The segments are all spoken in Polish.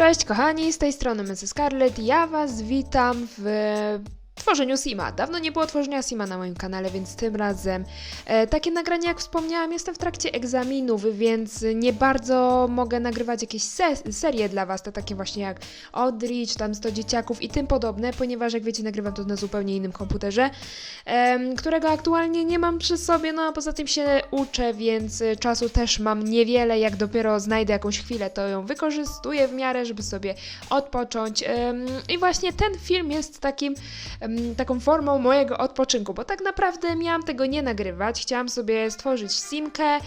Cześć kochani, z tej strony Mrs. Scarlett. Ja Was witam w tworzeniu Sima. Dawno nie było tworzenia Sima na moim kanale, więc tym razem e, takie nagranie, jak wspomniałam, jestem w trakcie egzaminów, więc nie bardzo mogę nagrywać jakieś se serie dla Was, te takie właśnie jak czy tam 100 dzieciaków i tym podobne, ponieważ jak wiecie, nagrywam to na zupełnie innym komputerze, em, którego aktualnie nie mam przy sobie, no a poza tym się uczę, więc y, czasu też mam niewiele, jak dopiero znajdę jakąś chwilę, to ją wykorzystuję w miarę, żeby sobie odpocząć. Em, I właśnie ten film jest takim, taką formą mojego odpoczynku, bo tak naprawdę miałam tego nie nagrywać, chciałam sobie stworzyć simkę,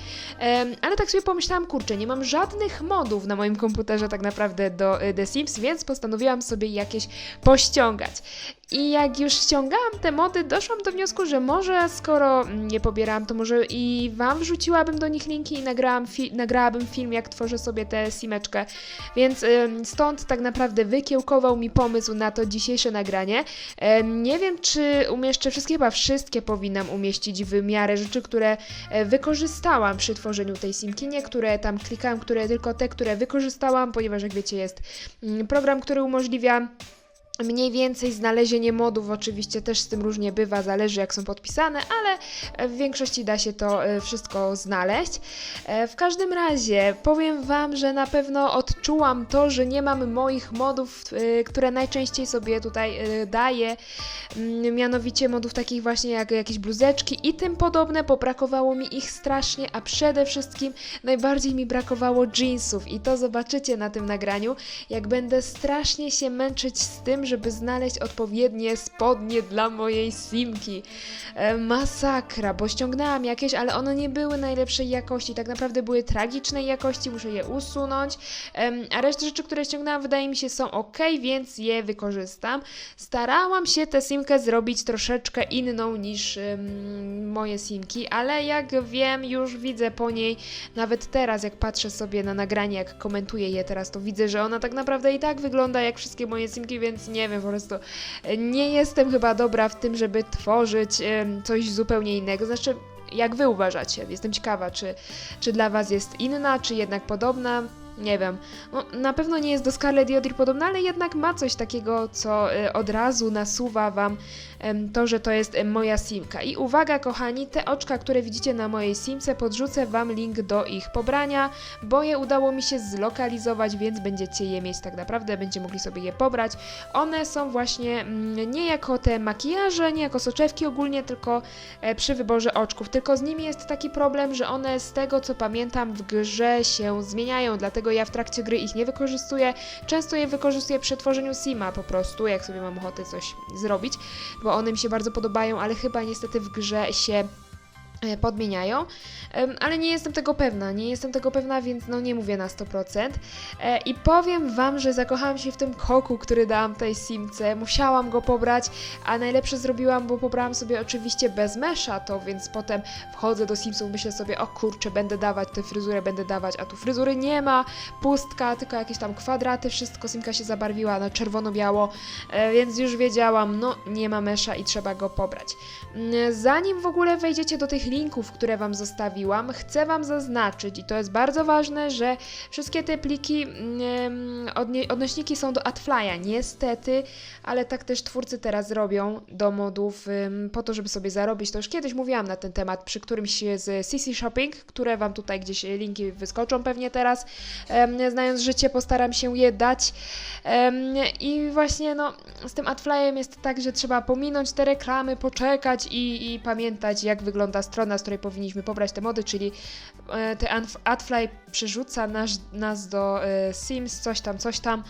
ale tak sobie pomyślałam, kurczę, nie mam żadnych modów na moim komputerze tak naprawdę do y, The Sims, więc postanowiłam sobie jakieś pościągać. I jak już ściągałam te mody, doszłam do wniosku, że może skoro nie pobierałam, to może i Wam wrzuciłabym do nich linki i nagrałam fi- nagrałabym film, jak tworzę sobie tę simeczkę. Więc ym, stąd tak naprawdę wykiełkował mi pomysł na to dzisiejsze nagranie. Em, nie wiem, czy umieszczę wszystkie, chyba wszystkie powinnam umieścić w miarę rzeczy, które e, wykorzystałam przy tworzeniu tej simki. Niektóre tam klikałam, które tylko te, które wykorzystałam, ponieważ jak wiecie, jest mm, program, który umożliwia Mniej więcej znalezienie modów oczywiście też z tym różnie bywa, zależy jak są podpisane, ale w większości da się to e, wszystko znaleźć. E, W każdym razie powiem Wam, że na pewno odczułam to, że nie mam moich modów, e, które najczęściej sobie tutaj e, daję, Mm, mianowicie modów takich właśnie jak jakieś bluzeczki i tym podobne, bo brakowało mi ich strasznie, a przede wszystkim najbardziej mi brakowało jeansów i to zobaczycie na tym nagraniu, jak będę strasznie się męczyć z tym, żeby znaleźć odpowiednie spodnie dla mojej simki. E, masakra, bo ściągnęłam jakieś, ale one nie były najlepszej jakości, tak naprawdę były tragicznej jakości, muszę je usunąć, Em, a resztę rzeczy, które ściągnęłam wydaje mi się są ok, więc je wykorzystam. Starałam się tę simkę zrobić troszeczkę inną niż em, moje simki, ale jak wiem, już widzę po niej, nawet teraz jak patrzę sobie na nagranie, jak komentuję je teraz, to widzę, że ona tak naprawdę i tak wygląda jak wszystkie moje simki, więc nie wiem, po prostu e, nie jestem chyba dobra w tym, żeby tworzyć em, coś zupełnie innego. Znaczy, jak wy uważacie? Jestem ciekawa, czy, czy dla was jest inna, czy jednak podobna. Nie wiem. No, na pewno nie jest do Scarlet Audrey podobna, ale jednak ma coś takiego, co y, od razu nasuwa wam em, to, że to jest em, moja simka. I uwaga, kochani, te oczka, które widzicie na mojej simce, podrzucę wam link do ich pobrania, bo je udało mi się zlokalizować, więc będziecie je mieć tak naprawdę, będziecie mogli sobie je pobrać. One są właśnie mm, nie jako te makijaże, nie jako soczewki ogólnie, tylko e, przy wyborze oczków. Tylko z nimi jest taki problem, że one z tego co pamiętam w grze się zmieniają, dlatego ja w trakcie gry ich nie wykorzystuję. Często je wykorzystuję przy tworzeniu Sima po prostu, jak sobie mam ochotę coś zrobić, bo one mi się bardzo podobają, ale chyba niestety w grze się podmieniają, Em, ale nie jestem tego pewna, nie jestem tego pewna, więc no nie mówię na 100%. E, I powiem Wam, że zakochałam się w tym koku, który dałam tej simce, musiałam go pobrać, a najlepsze zrobiłam, bo pobrałam sobie oczywiście bez mesza to, więc potem wchodzę do simsów, myślę sobie, o kurczę, będę dawać tę fryzurę, będę dawać, a tu fryzury nie ma, pustka, tylko jakieś tam kwadraty, wszystko, simka się zabarwiła na czerwono-biało, e, więc już wiedziałam, no nie ma mesza i trzeba go pobrać. Mm, Zanim w ogóle wejdziecie do tych linków, które Wam zostawiłam, chcę Wam zaznaczyć, i to jest bardzo ważne, że wszystkie te pliki, odnośniki są do AdFly'a, niestety, ale tak też twórcy teraz robią do modów po to, żeby sobie zarobić. To już kiedyś mówiłam na ten temat przy którymś z CC Shopping, które Wam tutaj gdzieś linki wyskoczą pewnie teraz. Znając życie, postaram się je dać. I właśnie no, z tym AdFly'em jest tak, że trzeba pominąć te reklamy, poczekać i, i pamiętać, jak wygląda strona, z której powinniśmy pobrać te mody, czyli e, te Adf- AdFly przerzuca nas, nas do e, Sims, coś tam, coś tam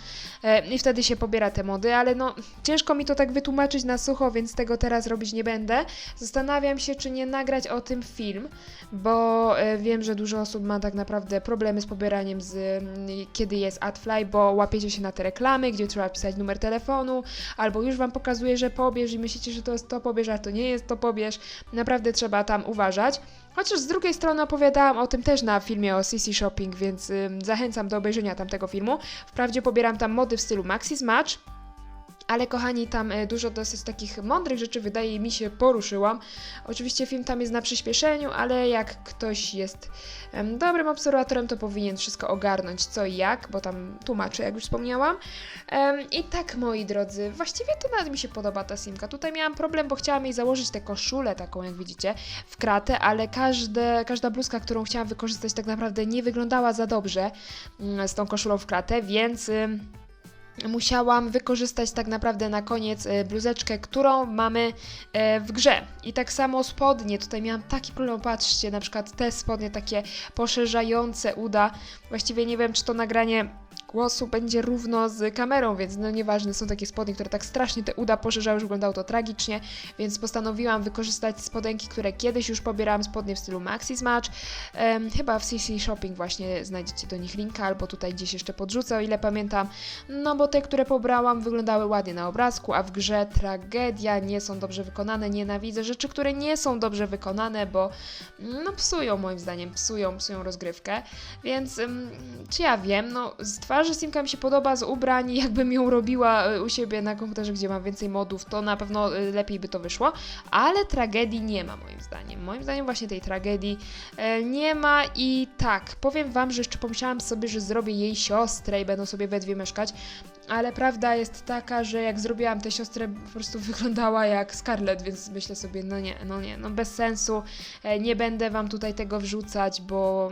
e, i wtedy się pobiera te mody, ale no ciężko mi to tak wytłumaczyć na sucho, więc tego teraz robić nie będę. Zastanawiam się, czy nie nagrać o tym film, bo wiem, że dużo osób ma tak naprawdę problemy z pobieraniem z kiedy jest AdFly, bo łapiecie się na te reklamy, gdzie trzeba pisać numer telefonu, albo już wam pokazuje, że pobierz i myślicie, że to jest to pobierz, a to nie jest to pobierz. Naprawdę trzeba tam uważać. Chociaż z drugiej strony opowiadałam o tym też na filmie o CC Shopping, więc zachęcam do obejrzenia tamtego filmu. Wprawdzie pobieram tam mody w stylu Maxis Match, Ale kochani, tam e, dużo dosyć takich mądrych rzeczy wydaje mi się poruszyłam. Oczywiście film tam jest na przyspieszeniu, ale jak ktoś jest dobrym obserwatorem, to powinien wszystko ogarnąć co i jak, bo tam tłumaczę, jak już wspomniałam. I tak, moi drodzy, właściwie to nawet mi się podoba ta simka. Tutaj miałam problem, bo chciałam jej założyć tę koszulę taką, jak widzicie, w kratę, ale każde, każda bluzka, którą chciałam wykorzystać, tak naprawdę nie wyglądała za dobrze mm, z tą koszulą w kratę, więc... musiałam wykorzystać tak naprawdę na koniec e, bluzeczkę, którą mamy e, w grze. I tak samo spodnie, tutaj miałam taki problem, patrzcie, na przykład te spodnie takie poszerzające uda. Właściwie nie wiem, czy to nagranie głosu będzie równo z kamerą, więc no nieważne, są takie spodnie, które tak strasznie te uda poszerzały, że wyglądało to tragicznie, więc postanowiłam wykorzystać spodenki, które kiedyś już pobierałam, spodnie w stylu Maxi Match. Em, chyba w CC Shopping właśnie znajdziecie do nich linka, albo tutaj gdzieś jeszcze podrzucę, o ile pamiętam. No bo te, które pobrałam, wyglądały ładnie na obrazku, a w grze tragedia, nie są dobrze wykonane, nienawidzę rzeczy, które nie są dobrze wykonane, bo no psują moim zdaniem, psują, psują rozgrywkę, więc ym, czy ja wiem, no z twarzy Simka mi się podoba, z ubrań, jakbym ją robiła y, u siebie na komputerze, gdzie mam więcej modów, to na pewno y, lepiej by to wyszło, ale tragedii nie ma moim zdaniem. Moim zdaniem właśnie tej tragedii e, nie ma i tak, powiem wam, że jeszcze pomyślałam sobie, że zrobię jej siostrę i będą sobie we dwie mieszkać, ale prawda jest taka, że jak zrobiłam tę siostrę, po prostu wyglądała jak Scarlett, więc myślę sobie, no nie, no nie, no bez sensu, e, nie będę wam tutaj tego wrzucać, bo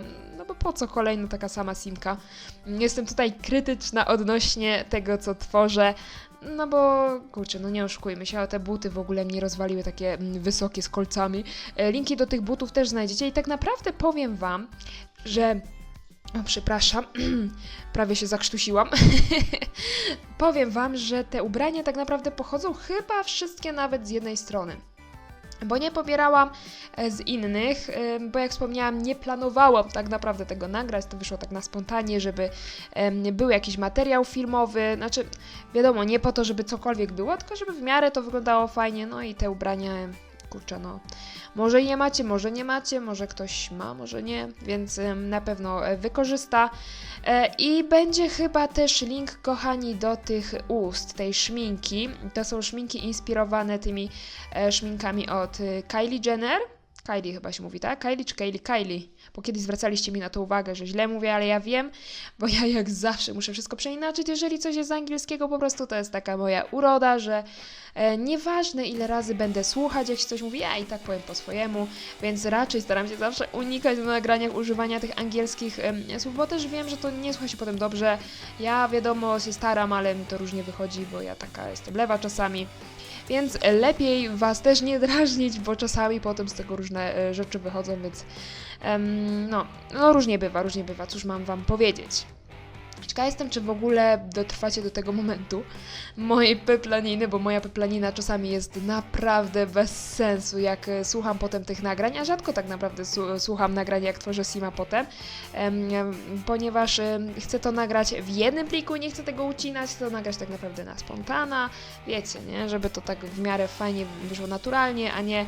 bo po co kolejna taka sama simka? Jestem tutaj krytyczna odnośnie tego, co tworzę, no bo kurczę, no nie oszukujmy się, ale te buty w ogóle mnie rozwaliły takie mm, wysokie z kolcami. E, Linki do tych butów też znajdziecie i tak naprawdę powiem wam, że o, przepraszam, prawie się zakrztusiłam. Powiem Wam, że te ubrania tak naprawdę pochodzą chyba wszystkie nawet z jednej strony. Bo nie pobierałam e, z innych, e, bo jak wspomniałam, nie planowałam tak naprawdę tego nagrać. To wyszło tak na spontanie, żeby był jakiś materiał filmowy. Znaczy, wiadomo, nie po to, żeby cokolwiek było, tylko żeby w miarę to wyglądało fajnie. No i te ubrania, kurczę, no. Może je macie, może nie macie, może ktoś ma, może nie, więc na pewno e, wykorzysta. E, I będzie chyba też link, kochani, do tych ust, tej szminki. To są szminki inspirowane tymi e, szminkami od y, Kylie Jenner. Kylie chyba się mówi, tak? Kylie czy Kylie? Kylie. Bo kiedyś zwracaliście mi na to uwagę, że źle mówię, ale ja wiem, bo ja jak zawsze muszę wszystko przeinaczyć. Jeżeli coś jest z angielskiego, po prostu to jest taka moja uroda, że e, nieważne ile razy będę słuchać, jak się coś mówi, ja i tak powiem po swojemu, więc raczej staram się zawsze unikać na nagraniach używania tych angielskich em, słów, bo też wiem, że to nie słucha się potem dobrze. Ja wiadomo się staram, ale mi to różnie wychodzi, bo ja taka jestem lewa czasami. Więc lepiej Was też nie drażnić, bo czasami potem z tego różne e, rzeczy wychodzą, więc no, no różnie bywa, różnie bywa, cóż mam Wam powiedzieć. Ciekawa jestem, czy w ogóle dotrwacie do tego momentu mojej peplaniny, bo moja peplanina czasami jest naprawdę bez sensu, jak e, słucham potem tych nagrań, a rzadko tak naprawdę su- słucham nagrań, jak tworzę Sima potem, em, em, ponieważ chcę to nagrać w jednym pliku, nie chcę tego ucinać, chcę to nagrać tak naprawdę na spontana, wiecie, nie, żeby to tak w miarę fajnie wyszło naturalnie, a nie,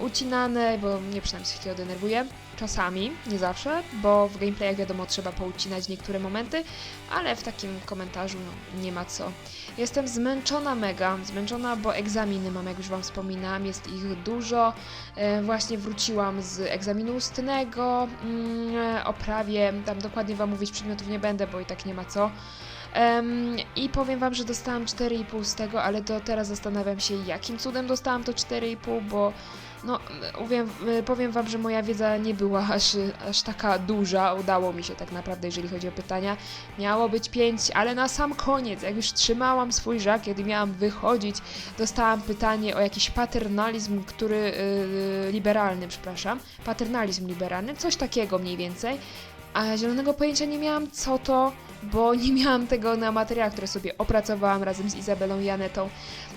ucinane, bo mnie przynajmniej się denerwuje. Czasami, nie zawsze, bo w gameplayach wiadomo trzeba poucinać niektóre momenty, ale w takim komentarzu no, nie ma co. Jestem zmęczona mega, zmęczona, bo egzaminy mam, jak już Wam wspominałam, jest ich dużo. E, właśnie wróciłam z egzaminu ustnego, mm, e, o prawie, tam dokładnie Wam mówić przedmiotów nie będę, bo i tak nie ma co. I powiem Wam, że dostałam 4,5 z tego, ale do teraz zastanawiam się, jakim cudem dostałam to 4,5, bo no, powiem, powiem Wam, że moja wiedza nie była aż, aż taka duża. Udało mi się tak naprawdę, jeżeli chodzi o pytania. Miało być 5, ale na sam koniec, jak już trzymałam swój żak, kiedy miałam wychodzić, dostałam pytanie o jakiś paternalizm, który. Yy, liberalny, przepraszam. Paternalizm liberalny, coś takiego mniej więcej. A zielonego pojęcia nie miałam, co to, bo nie miałam tego na materiałach, które sobie opracowałam razem z Izabelą i Anetą.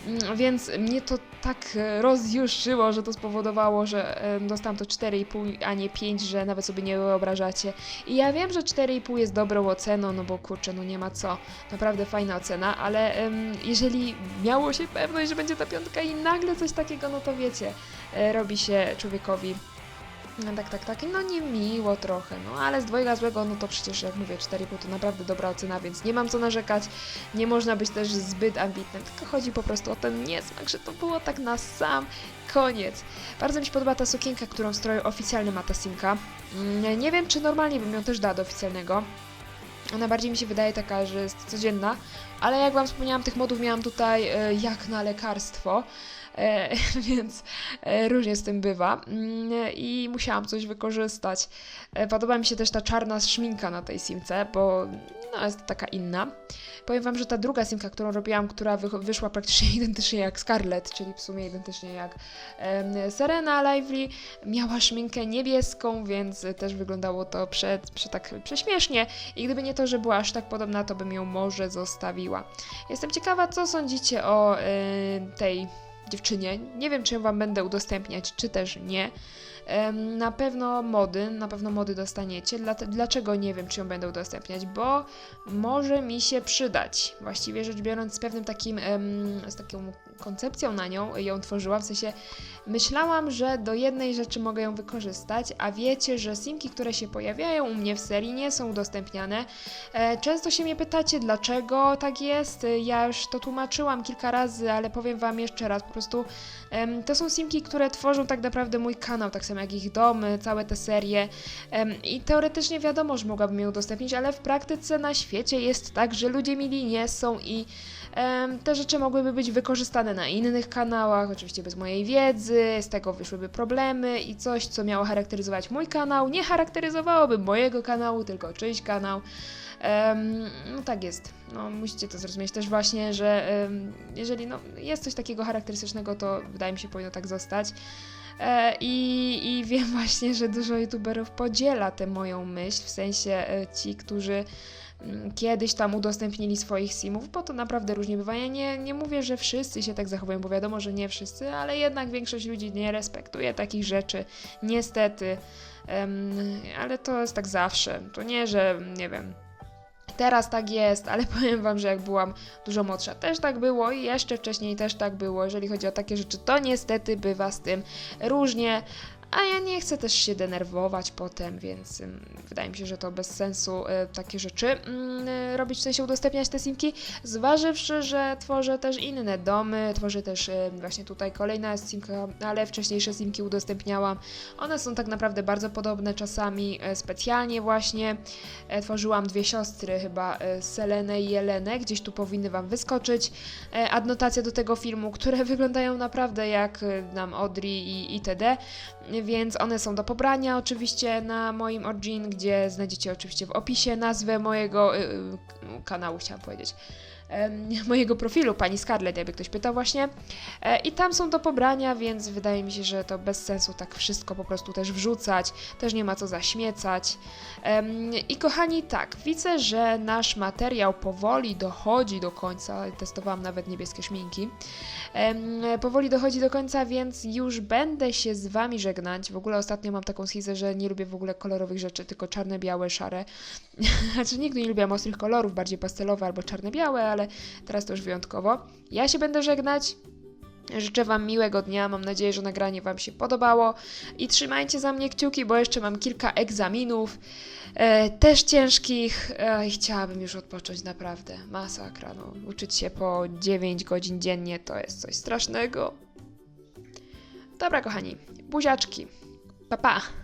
Mm, Więc mnie to tak e, rozjuszyło, że to spowodowało, że dostałam to 4,5, a nie 5, że nawet sobie nie wyobrażacie. I ja wiem, że 4,5 jest dobrą oceną, no bo kurczę, no nie ma co. Naprawdę fajna ocena, ale em, jeżeli miało się pewność, że będzie ta piątka i nagle coś takiego, no to wiecie, e, robi się człowiekowi No tak, tak, tak. No nie miło trochę, no ale z dwojga złego, no to przecież jak mówię, 4,5 to naprawdę dobra ocena, więc nie mam co narzekać. Nie można być też zbyt ambitnym, tylko chodzi po prostu o ten niesmak, że to było tak na sam koniec. Bardzo mi się podoba ta sukienka, którą w stroju oficjalny ma ta Simka. Mm, Nie wiem, czy normalnie bym ją też dała do oficjalnego. Ona bardziej mi się wydaje taka, że jest codzienna, ale jak Wam wspomniałam, tych modów miałam tutaj e, jak na lekarstwo, więc e, różnie z tym bywa Mm, i musiałam coś wykorzystać. E, Podoba mi się też ta czarna szminka na tej simce, bo no, jest taka inna. Powiem Wam, że ta druga simka, którą robiłam, która wy, wyszła praktycznie identycznie jak Scarlett, czyli w sumie identycznie jak Serena Lively, miała szminkę niebieską, więc też wyglądało to prze, prze, tak prześmiesznie i gdyby nie to, że była aż tak podobna, to bym ją może zostawiła. Jestem ciekawa, co sądzicie o e, tej dziewczynie. Nie wiem, czy ją Wam będę udostępniać, czy też nie. Na pewno mody, na pewno mody dostaniecie. Dla, dlaczego nie wiem, czy ją będę udostępniać? Bo może mi się przydać. Właściwie rzecz biorąc, z pewnym takim, z taką koncepcją na nią ją tworzyłam. W sensie myślałam, że do jednej rzeczy mogę ją wykorzystać, a wiecie, że simki, które się pojawiają u mnie w serii, nie są udostępniane. E, Często się mnie pytacie, dlaczego tak jest. Ja już to tłumaczyłam kilka razy, ale powiem Wam jeszcze raz. Po prostu to są simki, które tworzą tak naprawdę mój kanał, tak samo jak ich domy, całe te serie. I teoretycznie wiadomo, że mogłabym je udostępnić, ale w praktyce na świecie jest tak, że ludzie mili nie są i te rzeczy mogłyby być wykorzystane na innych kanałach, oczywiście bez mojej wiedzy, z tego wyszłyby problemy i coś, co miało charakteryzować mój kanał, nie charakteryzowałoby mojego kanału, tylko czyjś kanał. Em, no tak jest. No, musicie to zrozumieć też właśnie, że em, jeżeli no, jest coś takiego charakterystycznego, to wydaje mi się powinno tak zostać. E, I wiem właśnie, że dużo youtuberów podziela tę moją myśl, w sensie e, ci, którzy mm, kiedyś tam udostępnili swoich simów, bo to naprawdę różnie bywa. Ja nie, nie mówię, że wszyscy się tak zachowują, bo wiadomo, że nie wszyscy, ale jednak większość ludzi nie respektuje takich rzeczy, niestety. Em, ale to jest tak zawsze. To nie, że nie wiem. Teraz tak jest, ale powiem Wam, że jak byłam dużo młodsza, też tak było i jeszcze wcześniej też tak było. Jeżeli chodzi o takie rzeczy, to niestety bywa z tym różnie. A ja nie chcę też się denerwować potem, więc wydaje mi się, że to bez sensu y, takie rzeczy mm, y, robić, w sensie udostępniać te simki, zważywszy, że tworzę też inne domy, tworzę też y, właśnie tutaj kolejna simka, ale wcześniejsze simki udostępniałam. One są tak naprawdę bardzo podobne czasami, specjalnie właśnie tworzyłam dwie siostry, chyba Selenę i Jelenę, gdzieś tu powinny Wam wyskoczyć adnotacje do tego filmu, które wyglądają naprawdę jak nam Audrey i itd., więc one są do pobrania oczywiście na moim Origin, gdzie znajdziecie oczywiście w opisie nazwę mojego y, y, kanału, chciałam powiedzieć. Mojego profilu, pani Scarlett, jakby ktoś pytał właśnie. E, I tam są do pobrania, więc wydaje mi się, że to bez sensu tak wszystko po prostu też wrzucać. Też nie ma co zaśmiecać. I kochani, tak, widzę, że nasz materiał powoli dochodzi do końca. Testowałam nawet niebieskie szminki. Powoli dochodzi do końca, więc już będę się z Wami żegnać. W ogóle ostatnio mam taką schizę, że nie lubię w ogóle kolorowych rzeczy, tylko czarne, białe, szare. znaczy nigdy nie lubiłam ostrych kolorów, bardziej pastelowe albo czarne-białe, ale teraz to już wyjątkowo. Ja się będę żegnać. Życzę Wam miłego dnia, mam nadzieję, że nagranie Wam się podobało i trzymajcie za mnie kciuki, bo jeszcze mam kilka egzaminów, e, też ciężkich e, i chciałabym już odpocząć naprawdę, masakra, no, uczyć się po 9 godzin dziennie to jest coś strasznego. Dobra kochani, buziaczki, pa pa!